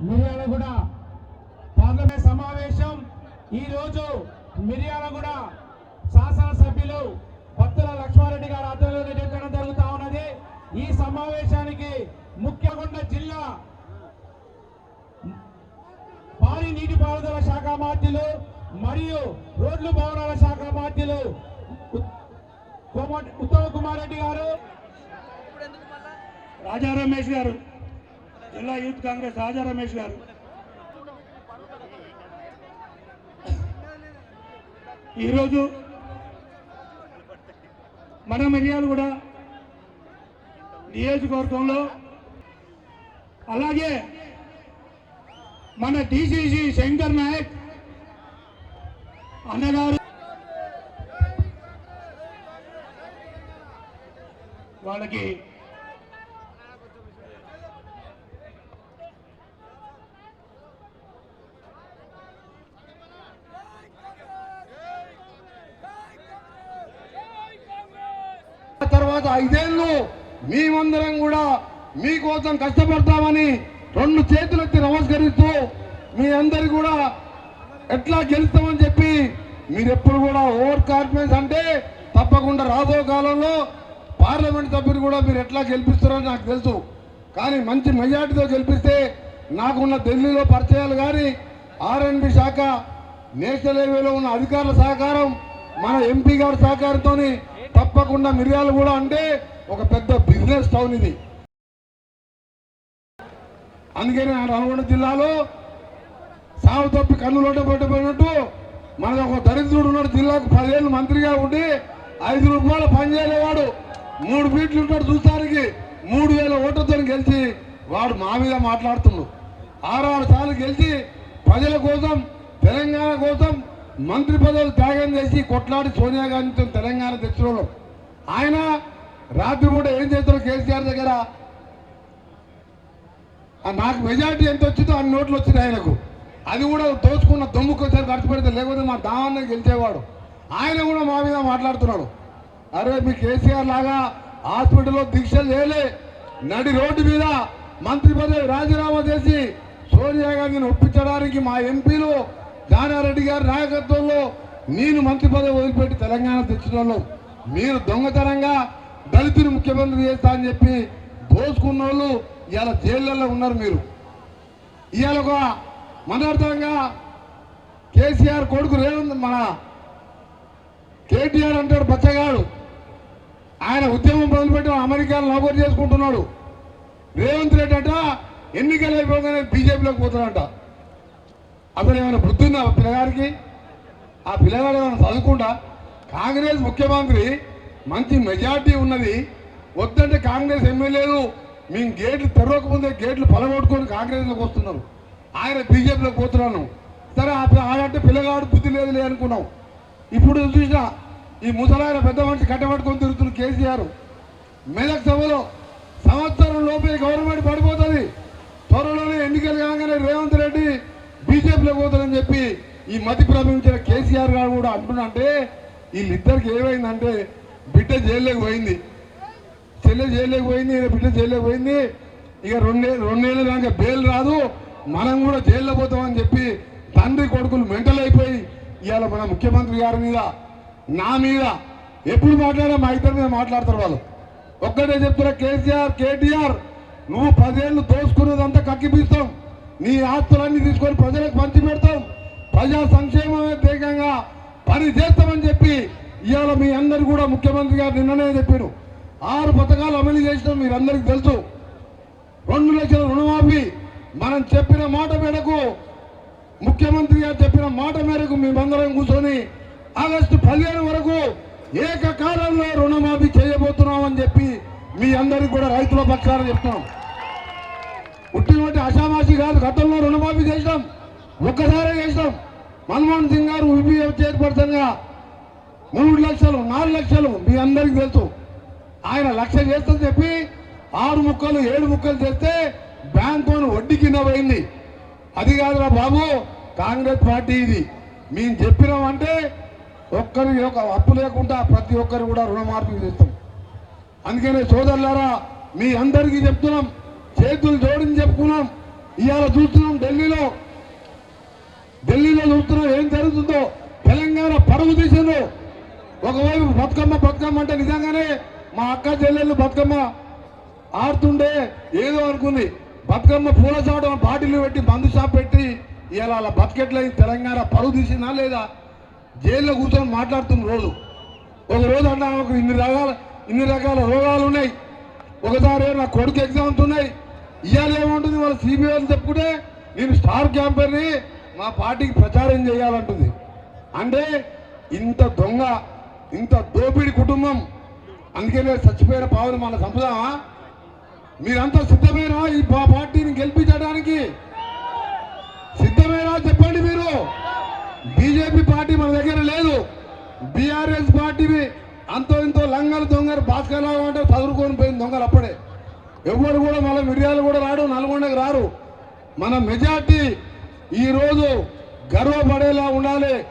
Miryalaguda parliament సమావేశం. ఈ రోజు మిర్యాలగూడ శాసనసభ్యులు భక్తుల లక్ష్మారెడ్డి గారు ఆధ్వర్యంలో నిర్వహించడం జరుగుతా ఉన్నది. ఈ సమావేశానికి ముఖ్యకొండ జిల్లా భారీ నీటిపారుదల శాఖ మార్తీలు మరియు రోడ్లు భవనాల శాఖ మార్తీలు ఉ- ఉత్తమ్ కుమార్ రెడ్డి గారు. రాజా రమేష్ గారు. జిల్లా యూత్ కాంగ్రెస్ రాజా రమేష్ గారు. ఈరోజు మన మిర్యాలు కూడా నియోజకవర్గంలో అలాగే మన డిసిసి శంకర్ నాయక్ అన్నగారు వాళ్ళకి తర్వాత ఐదేళ్ళు మేమందరం కూడా మీకోసం కష్టపడతామని రెండు చేతులెత్తి నమస్కరిస్తూ మీ అందరి కూడా ఎట్లా గెలుస్తామని చెప్పి మీరెప్పుడు కూడా ఓవర్ కాన్ఫిడెన్స్ అంటే తప్పకుండా రాబో కాలంలో పార్లమెంట్ సభ్యులు కూడా మీరు ఎట్లా గెలిపిస్తారో నాకు తెలుసు. కానీ మంచి మెజార్టీతో గెలిపిస్తే నాకున్న ఢిల్లీలో పరిచయాలు కానీ ఆర్ఎన్బి శాఖ నేషనల్ హైవేలో ఉన్న అధికారుల సహకారం మన ఎంపీ గారి సహకారంతో తప్పకుండా మిరియాలు కూడా అంటే ఒక పెద్ద బిజినెస్ టౌన్ ఇది. అందుకని ఆ నల్గొండ జిల్లాలో సాగు తప్పి కన్నులోట పెట్టబడినట్టు మన ఒక దరిద్రుడు ఉన్నాడు జిల్లాకు పదిహేను మంత్రిగా ఉండి ఐదు రూపాయలు పనిచేయలేవాడు మూడు ఫీట్లు ఉంటాడు చూసానికి మూడు వేల ఓట్లతో గెలిచి వాడు మా మీద మాట్లాడుతున్నాడు. ఆరారు సార్లు గెలిచి ప్రజల కోసం తెలంగాణ కోసం మంత్రి పదవులు త్యాగం చేసి కొట్లాడి సోనియా గాంధీతో తెలంగాణ తెచ్చుకోవడం. ఆయన రాత్రి కూడా ఏం చేస్తారో కేసీఆర్ దగ్గర నాకు మెజారిటీ ఎంత వచ్చిందో అన్ని నోట్లు వచ్చినాయి ఆయనకు. అది కూడా దోచుకున్న దొమ్ముకొచ్చారు ఖర్చు పెడితే లేకపోతే మా దావాన్ని గెలిచేవాడు. ఆయన కూడా మా మీద మాట్లాడుతున్నాడు. అరే మీ కేసీఆర్ లాగా హాస్పిటల్లో దీక్షలు చేయలే. నడి రోడ్డు మీద మంత్రి పదవి రాజీనామా చేసి సోనియా గాంధీని ఒప్పించడానికి మా ఎంపీలు దానారెడ్డి గారి నాయకత్వంలో నేను మంత్రి పదవి వదిలిపెట్టి తెలంగాణ తెచ్చిన మీరు దొంగతనంగా దళితుని ముఖ్యమంత్రి చేస్తా అని చెప్పి దోసుకున్న వాళ్ళు ఇవాళ జైళ్ళల్లో ఉన్నారు మీరు. ఇవాళ ఒక మనర్థంగా కేసీఆర్ కొడుకు రేవంత్ మన కేటీఆర్ అంటాడు బచ్చగాడు. ఆయన ఉద్యమం మొదలుపెట్టి అమెరికాలో నౌకరు చేసుకుంటున్నాడు. రేవంత్ రెడ్డి అంట ఎన్నికలు అయిపోగానే బీజేపీలోకి పోతాడంట. అసలు ఏమైనా బుద్ధి ఉందా ఆ పిల్లగాడికి? ఆ పిల్లగాడు ఏమైనా చదువుకుంటా? కాంగ్రెస్ ముఖ్యమంత్రి మంచి మెజార్టీ ఉన్నది. వద్దంటే కాంగ్రెస్ ఎమ్మెల్యేలు మేము గేట్లు తెరవకముందే గేట్లు పలగొట్టుకొని కాంగ్రెస్లోకి వస్తున్నారు ఆయన బీజేపీలోకి పోతున్నాను. సరే ఆ ఆడంటే పిల్లగాడు బుద్ధి లేదులే అనుకున్నాం. ఇప్పుడు చూసినా ఈ ముసలాయన పెద్ద మనిషి కట్టబట్టుకొని తిరుగుతున్న కేసీఆర్. మెదక్ సభలో సంవత్సరం లోపే గవర్నమెంట్ పడిపోతుంది. త్వరలోనే ఎన్నికలు కాగానే రేవంత్ రెడ్డి బీజేపీలో పోతారని చెప్పి ఈ మతి ప్రవహించిన కేసీఆర్ గారు కూడా అంటున్నా అంటే వీళ్ళిద్దరికి ఏమైందంటే బిడ్డ జైల్లోకి పోయింది. చెల్లె జైల్లోకి పోయింది బిడ్డ జైల్లోకి పోయింది. ఇక రెండే రెండేళ్ళు దాకా బెయిల్ రాదు. మనం కూడా జైల్లో పోతామని చెప్పి తండ్రి కొడుకులు మెంటల్ అయిపోయి ఇవాళ మన ముఖ్యమంత్రి గారి మీద నా మీద ఎప్పుడు మాట్లాడా మా ఇద్దరి మీద మాట్లాడతారు వాళ్ళు. ఒక్కటే చెప్తారా కేసీఆర్ కేటీఆర్ నువ్వు పదేళ్ళు దోసుకున్నదంతా కక్కిపిస్తావు నీ ఆస్తులన్నీ తీసుకొని ప్రజలకు పంచి పెడతాం. ప్రజా సంక్షేమమే వేగంగా పని చేస్తామని చెప్పి ఇవాళ మీ అందరు కూడా ముఖ్యమంత్రి గారు నిన్ననే చెప్పారు. ఆరు పథకాలు అమలు చేసినాం మీరందరికీ తెలుసు. రెండు లక్షల రుణమాఫీ. మనం చెప్పిన మాట మేరకు ముఖ్యమంత్రి గారు చెప్పిన మాట మేరకు మేమందరం కూర్చొని ఆగస్టు పదిహేను వరకు ఏకకాలంలో రుణమాఫీ చేయబోతున్నామని చెప్పి మీ అందరికి కూడా రైతుల పక్షాన చెప్తున్నాం. పుట్టినటువంటి అషామాషి కాదు గతంలో రుణమాఫీ చేసినాం. ఒక్కసారే చేసినాం. మన్మోహన్ సింగ్ గారు యూపీఎఫ్ చైర్పర్సన్ మూడు లక్షలు నాలుగు లక్షలు మీ అందరికీ తెలుసు. ఆయన లక్ష చేస్తని చెప్పి ఆరు ముక్కలు ఏడు ముక్కలు చేస్తే బ్యాంకు వడ్డీ కింద పోయింది. అది కాదురా బాబు కాంగ్రెస్ పార్టీ ఇది. మేము చెప్పినామంటే ఒక్కరి యొక్క అప్పు లేకుండా ప్రతి ఒక్కరు కూడా రుణమాఫీ చేస్తాం. అందుకనే సోదరులారా మీ అందరికీ చెప్తున్నాం. చేతులు జోడించి చెప్పుకున్నాం. ఇవాళ చూస్తున్నాం ఢిల్లీలో. ఢిల్లీలో చూస్తున్నాం ఏం జరుగుతుందో. తెలంగాణ పరుగు తీసిండ్రు. ఒకవైపు బతుకమ్మ బతుకమ్మ అంటే నిజంగానే మా అక్క చెల్లెళ్ళు బతుకమ్మ ఆడుతుండే ఏదో అనుకుంది. బతుకమ్మ పూల చావడం బాటిల్ పెట్టి బందు షాప్ పెట్టి ఇవాళ అలా బతికెట్లయింది. తెలంగాణ పరుగు తీసిందా లేదా? జైల్లో కూర్చొని మాట్లాడుతున్న రోజు. ఒక రోజు అన్నా ఒక ఇన్ని రకాల ఇన్ని రకాల రోగాలు ఉన్నాయి. ఒకసారి నా కొడుకు ఎగ్జామ్స్ ఉన్నాయి ఇవాళ ఏముంటుంది? వాళ్ళ సిబిఐలు చెప్పుకుంటే నేను స్టార్ క్యాంపర్ని మా పార్టీకి ప్రచారం చేయాలంటుంది. అంటే ఇంత దొంగ ఇంత దోపిడి కుటుంబం. అందుకే నేను చచ్చిపోయిన పావులు మన చంపుదామా? మీరంతా సిద్ధమేనా ఈ మా పార్టీని గెలిపించడానికి? సిద్ధమేనా చెప్పండి మీరు? బీజేపీ పార్టీ మన దగ్గర లేదు. బీఆర్ఎస్ పార్టీ అంతో ఇంతో లంగలు దొంగలు భాస్కర్రావు అంటే చదువుకొని పోయింది దొంగలు అప్పుడే. ఎవరు కూడా మళ్ళీ మిరియాలు కూడా రాడు నల్గొండకు రారు. మన మెజార్టీ ఈరోజు గర్వపడేలా ఉండాలి.